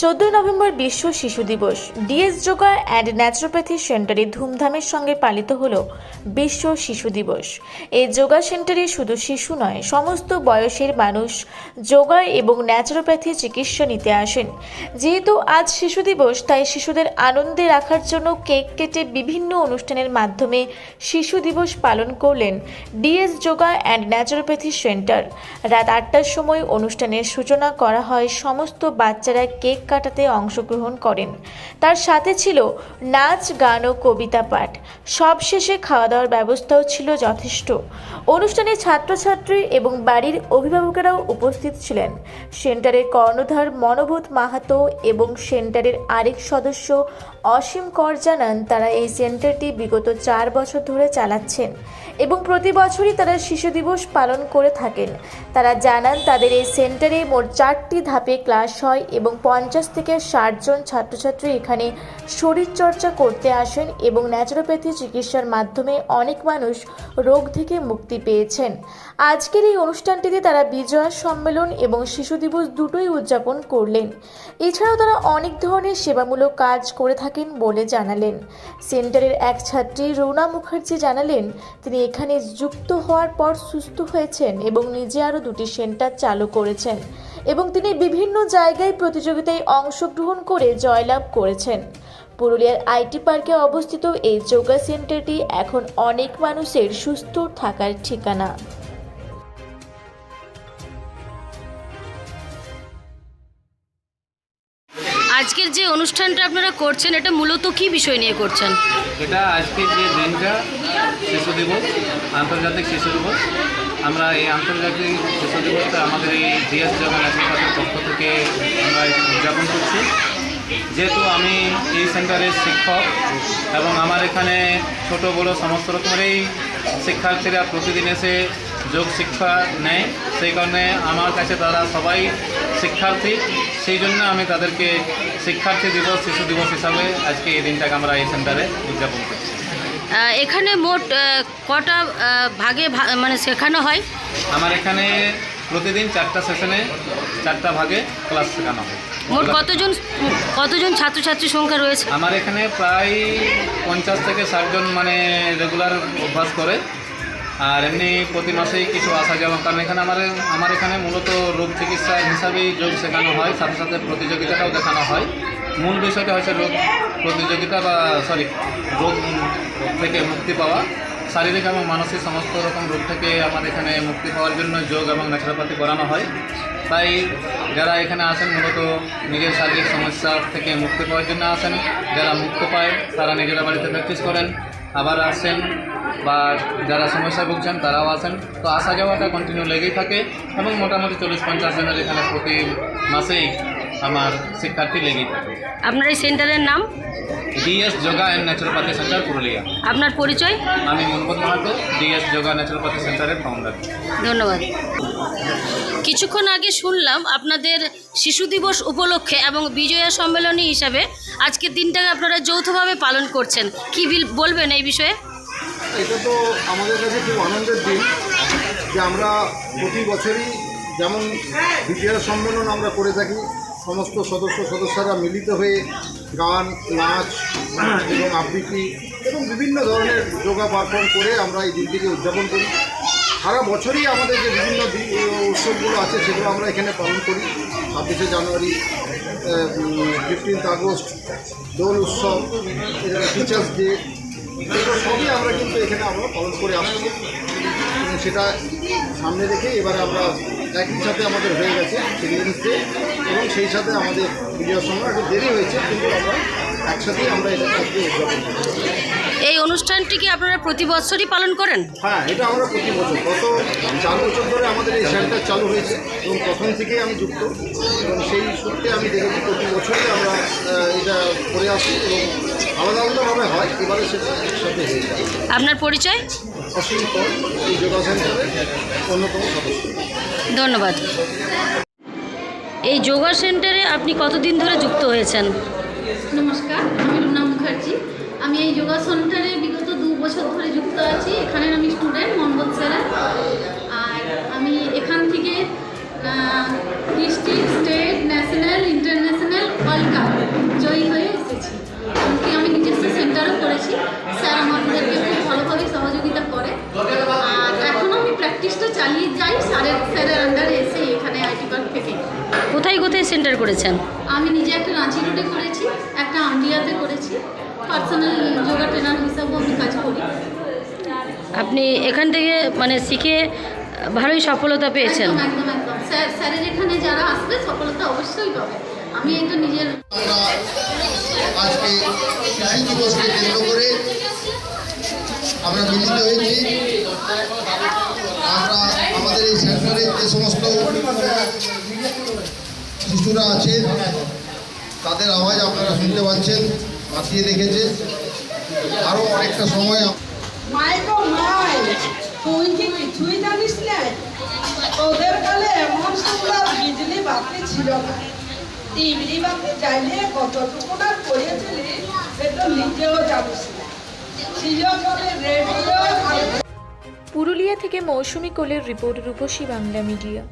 চোদ্দই নভেম্বর বিশ্ব শিশু দিবস। ডিএস যোগা অ্যান্ড ন্যাচুরোপ্যাথি সেন্টারে ধুমধামের সঙ্গে পালিত হলো বিশ্ব শিশু দিবস। এই যোগা সেন্টারে শুধু শিশু নয়, সমস্ত বয়সের মানুষ যোগা এবং ন্যাচুরোপ্যাথি চিকিৎসা নিতে আসেন। যেহেতু আজ শিশু দিবস, তাই শিশুদের আনন্দে রাখার জন্য কেক কেটে বিভিন্ন অনুষ্ঠানের মাধ্যমে শিশু দিবস পালন করলেন DS yoga and naturopathy centre. রাত আটটার সময় অনুষ্ঠানের সূচনা করা হয় সমস্ত বাচ্চারা কেক কাটাতে অংশগ্রহণ করেন। তার সাথে ছিল নাচ, গান ও কবিতা পাঠ। সবশেষে খাওয়া দাওয়ার ব্যবস্থাও ছিল যথেষ্ট। অনুষ্ঠানে ছাত্রছাত্রী এবং বাড়ির অভিভাবকেরাও উপস্থিত ছিলেন। সেন্টারের কর্ণধার মনোভূত মাহাতো এবং সেন্টারের আরেক সদস্য অসীম কর জানান, তারা এই সেন্টারটি বিগত চার বছর ধরে চালাচ্ছেন এবং প্রতি বছরই তারা শিশু দিবস পালন করে থাকেন। তারা জানান, তাদের এই সেন্টারে মোট চারটি ধাপে ক্লাস হয় এবং পঞ্চাশ থেকে ষাট জন ছাত্রছাত্রী এখানে শরীরচর্চা করতে আসেন এবং ন্যাচুরোপ্যাথি চিকিৎসার মাধ্যমে অনেক মানুষ রোগ থেকে মুক্তি পেয়েছেন। আজকের এই অনুষ্ঠানটিতে তারা বিজয়া সম্মেলন এবং শিশু দিবস দুটোই উদযাপন করলেন। এছাড়াও তারা অনেক ধরনের সেবামূলক কাজ করে থাকেন বলে জানালেন। সেন্টারের এক ছাত্রী রৌনা মুখার্জি জানালেন, তিনি এখানে যুক্ত হওয়ার পর সুস্থ হয়েছেন এবং নিজে আরও দুটি সেন্টার চালু করেছেন। এবং তিনি বিভিন্ন জায়গায় প্রতিযোগিতায় অংশগ্রহণ করে জয়লাভ করেছেন। পুরুলিয়ার আইটি পার্কে অবস্থিত এই যোগা সেন্টারটি এখন অনেক মানুষের সুস্থ থাকার ঠিকানা। আজকের যে অনুষ্ঠানটা আপনারা করছেন এটা মূলত কি বিষয় নিয়ে করছেন? এটা আজকের যে দিনটা শিশু দিবস আন্তর্জাতিক শিশু দিবস আমরা এই আন্তর্জাতিক শিশু দিবসটা আমাদের এই জিএস জগন এসোসিয়েশনের পক্ষ থেকে আমরা উদযাপন করছি। যেহেতু আমি এই সেন্টারের শিক্ষক এবং আমার এখানে ছোট, বড় সমস্ত রকমেরই শিক্ষার্থীরা প্রতিদিন এসে যোগ শিক্ষা নেয়। সেই কারণে আমার কাছে তারা সবাই শিক্ষার্থী। সেই জন্য আমি তাদেরকে শিক্ষার্থী দিবস, শিশু দিবস হিসাবে আজকে এই দিনটাকে আমরা এই সেন্টারে উদযাপন করছি। এখানে মোট কটা ভাগে মানে শেখানো হয়? আমার এখানে প্রতিদিন চারটা সেশনে চারটা ভাগে ক্লাস শেখানো হয়। মোট কতজন কতজন ছাত্রছাত্রীর সংখ্যা রয়েছে? আমার এখানে প্রায় পঞ্চাশ থেকে ষাটজন মানে রেগুলার অভ্যাস করে আর এমনি প্রতি মাসেই কিছু আসা যাওয়া। কারণ এখানে আমার আমার এখানে মূলত রোগ চিকিৎসা হিসাবেই যোগ শেখানো হয় সাথে সাথে প্রতিযোগিতাটাও দেখানো হয়। মূল বিষয়টা হচ্ছে রোগ প্রতিযোগিতা বা সরি রোগ থেকে মুক্তি পাওয়া। শারীরিক এবং মানসিক সমস্ত রকম রোগ থেকে আমার এখানে মুক্তি পাওয়ার জন্য যোগ এবং ন্যাচারোপ্যাথি করানো হয়। তাই যারা এখানে আসেন, মূলত নিজের শারীরিক সমস্যা থেকে মুক্তি পাওয়ার জন্য আসেন। যারা মুক্ত পায়, তারা নিজেরা বাড়িতে প্র্যাকটিস করেন, আবার আসেন বা যারা সমস্যায় ভুগছেন, তারাও আসেন। তো আসা যাওয়াটা কন্টিনিউ লেগেই থাকে এবং মোটামুটি চল্লিশ পঞ্চাশ জনের এখানে প্রতি মাসেই আমার শিক্ষার্থী লেগেই থাকে। আপনার এই সেন্টারের নাম? DS yoga and naturopathy centre Purulia. আপনার পরিচয়? আমি Monbodh Mahato DS yoga naturopathy সেন্টারের ফাউন্ডার ধন্যবাদ। কিছুক্ষণ আগে শুনলাম আপনাদের শিশু দিবস উপলক্ষে এবং বিজয়া সম্মেলনী হিসাবে আজকের দিনটাকে আপনারা যৌথভাবে পালন করছেন। কি বিল- বলবেন এই বিষয়ে? এটা তো আমাদের কাছে খুব আনন্দের দিন যে আমরা প্রতি বছরই যেমন বিজয়া সম্মেলন আমরা করে থাকি সমস্ত সদস্য সদস্যরা মিলিত হয়ে গান, নাচ এবং আবৃত্তি এবং বিভিন্ন ধরনের যোগা পারফর্ম করে আমরা এই দিনটিকে উদযাপন করি। সারা বছরই আমাদের যে বিভিন্ন উৎসবগুলো আছে সেগুলো আমরা এখানে পালন করি। ছাব্বিশে জানুয়ারি ফিফটিন্থ আগস্ট, দোল উৎসব টিচার্স ডে এগুলো সবই আমরা কিন্তু এখানে আমরা পালন করে আসছি। সেটা সামনে রেখে এবারে আমরা একই সাথে আমাদের হয়ে গেছে। ডে এবং সেই সাথে আমাদের বিজয়ের সময় একটু দেরি হয়েছে কিন্তু আমরা একসাথেই আমরা এটা আজকে উদযাপন করছি এই অনুষ্ঠানটি কি আপনারা প্রতি বছরই পালন করেন? হ্যাঁ এটা আমরা প্রতি বছর। গত চার বছর ধরে আমাদের এই সেন্টার চালু হয়েছে এবং প্রথম থেকেই আমি যুক্ত। এবং সেই সূত্রে আমি দেখেছি প্রতি বছরই আমরা এটা করে আসি এবং আলাদা আলাদাভাবে হয় এবারে সেটা একসাথে হয়ে যায়। আপনার পরিচয়? অসীম কর এই যোগা সেন্টারের অন্যতম সদস্য। ধন্যবাদ। এই যোগা সেন্টারে আপনি কতদিন ধরে যুক্ত হয়েছেন? নমস্কার, আমি রুনা মুখার্জি। আমি এই যোগা সেন্টারে সেন্টার করেছেন। আমি নিজে একটা রাঁচি রোডে করেছি একটা আন্ডিয়াতে করেছি। পার্সোনাল যোগা ট্রেনার হিসাবেও আমি কাজ করি। আপনি এখান থেকে মানে শিখে ভালোই সফলতা পেয়েছেন। একদম একদম স্যার স্যারের এখানে যারা আসবে সফলতা অবশ্যই পাবে। আমি এটা নিজের আমরা আজকে শিশু দিবসকে কেন্দ্র করে আমরা মিলিত হয়েছি। আমরা আমাদের এই সেন্টারে যে সমস্ত শিশুরা আছে তাদের আওয়াজ আপনারা শুনতে পাচ্ছেন মাতিয়ে রেখেছে আরও অনেকটা সময় মাই তুই কি কিছুই জানিস না? কালে এমন সুন্দর বিজলি বাতি ছিল না। টিভি বাতি চাইলে কতটুকু না করেছিলি সেটা নিজেও জানিস না। ছিল চলে রেডিও আর পুরুলিয়া থেকে মৌসুমী কোলের রিপোর্ট রূপসী বাংলা মিডিয়া।